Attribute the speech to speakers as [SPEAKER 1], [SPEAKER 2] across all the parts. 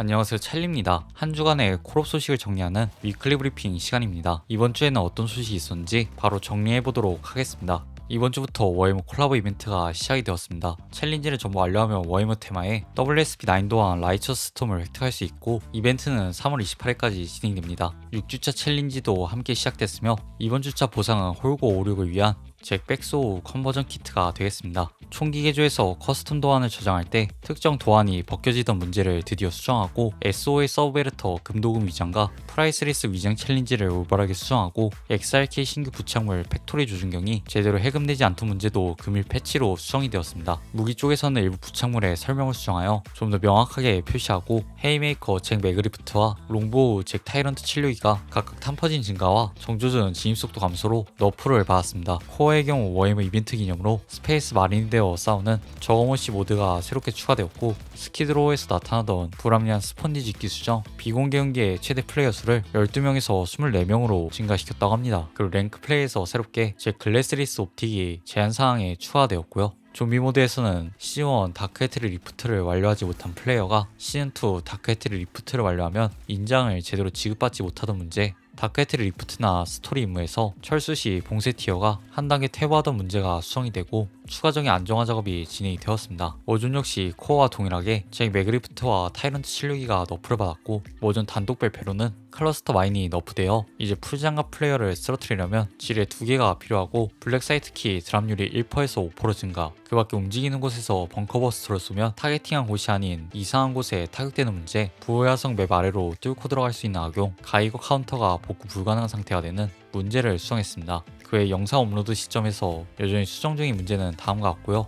[SPEAKER 1] 안녕하세요 찰리입니다. 한 주간의 콜업 소식을 정리하는 위클리 브리핑 시간입니다. 이번 주에는 어떤 소식이 있었는지 바로 정리해 보도록 하겠습니다. 이번 주부터 워해머 콜라보 이벤트가 시작이 되었습니다. 챌린지를 전부 완료하면 워해머 테마에 WSP 난이도와 라이처스 스톰을 획득할 수 있고 이벤트는 3월 28일까지 진행됩니다. 6주차 챌린지도 함께 시작됐으며 이번 주차 보상은 홀고 56을 위한 잭 백소우 컨버전 키트가 되겠습니다. 총기 개조에서 커스텀 도안을 저장할 때 특정 도안이 벗겨지던 문제를 드디어 수정하고 SOA 서브베르터 금도금 위장과 프라이스리스 위장 챌린지를 올바르게 수정하고 XRK 신규 부착물 팩토리 조준경이 제대로 해금되지 않던 문제도 금일 패치로 수정이 되었습니다. 무기 쪽에서는 일부 부착물의 설명을 수정하여 좀 더 명확하게 표시하고 헤이메이커 잭 매그리프트와 롱보우 잭 타이런트 칠류기가 각각 탄퍼진 증가와 정조준 진입속도 감소로 너프를 받았습니다. 코어 의 경우 워해머 이벤트 기념으로 스페이스 마린이 되어 싸우는 저거모시 모드가 새롭게 추가되었고 스키드로우에서 나타나던 불합리한 스펀지 짓기 수정 비공개 경기의 최대 플레이어 수를 12명에서 24명으로 증가시켰다고 합니다. 그리고 랭크 플레이에서 새롭게 제 글래스리스 옵틱이 제한 사항에 추가되었고요. 좀비 모드에서는 시즌1 다크헤트리 리프트를 완료하지 못한 플레이어가 시즌2 다크헤트리 리프트를 완료하면 인장을 제대로 지급받지 못하던 문제 다크헤트리 리프트나 스토리 임무에서 철수 시 봉쇄 티어가 한 단계 퇴보하던 문제가 수정이 되고 추가적인 안정화 작업이 진행이 되었습니다. 모존 역시 코어와 동일하게 잭 매그리프트와 타이런트 실루기가 너프를 받았고 모존 단독 발표로는 클러스터 마인이 너프되어 이제 풀장갑 플레이어를 쓰러뜨리려면 지뢰 2개가 필요하고 블랙 사이트 키 드랍률이 1%에서 5% 증가 그 밖에 움직이는 곳에서 벙커버스터를 쏘면 타겟팅한 곳이 아닌 이상한 곳에 타격되는 문제 부호야성 맵 아래로 뚫고 들어갈 수 있는 악용 가이거 카운터가 복구 불가능한 상태가 되는 문제를 수정했습니다. 그외 영상 업로드 시점에서 여전히 수정 중인 문제는 다음과 같고요.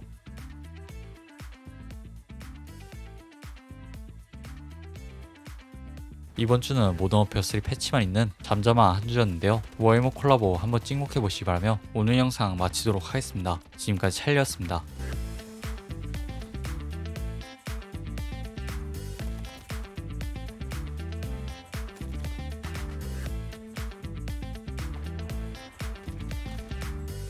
[SPEAKER 1] 이번 주는 모던 워페어 3 패치만 있는 잠잠한 한 주였는데요. 워해머 콜라보 한번 찍목해 보시기 바라며 오늘 영상 마치도록 하겠습니다. 지금까지 찰리였습니다.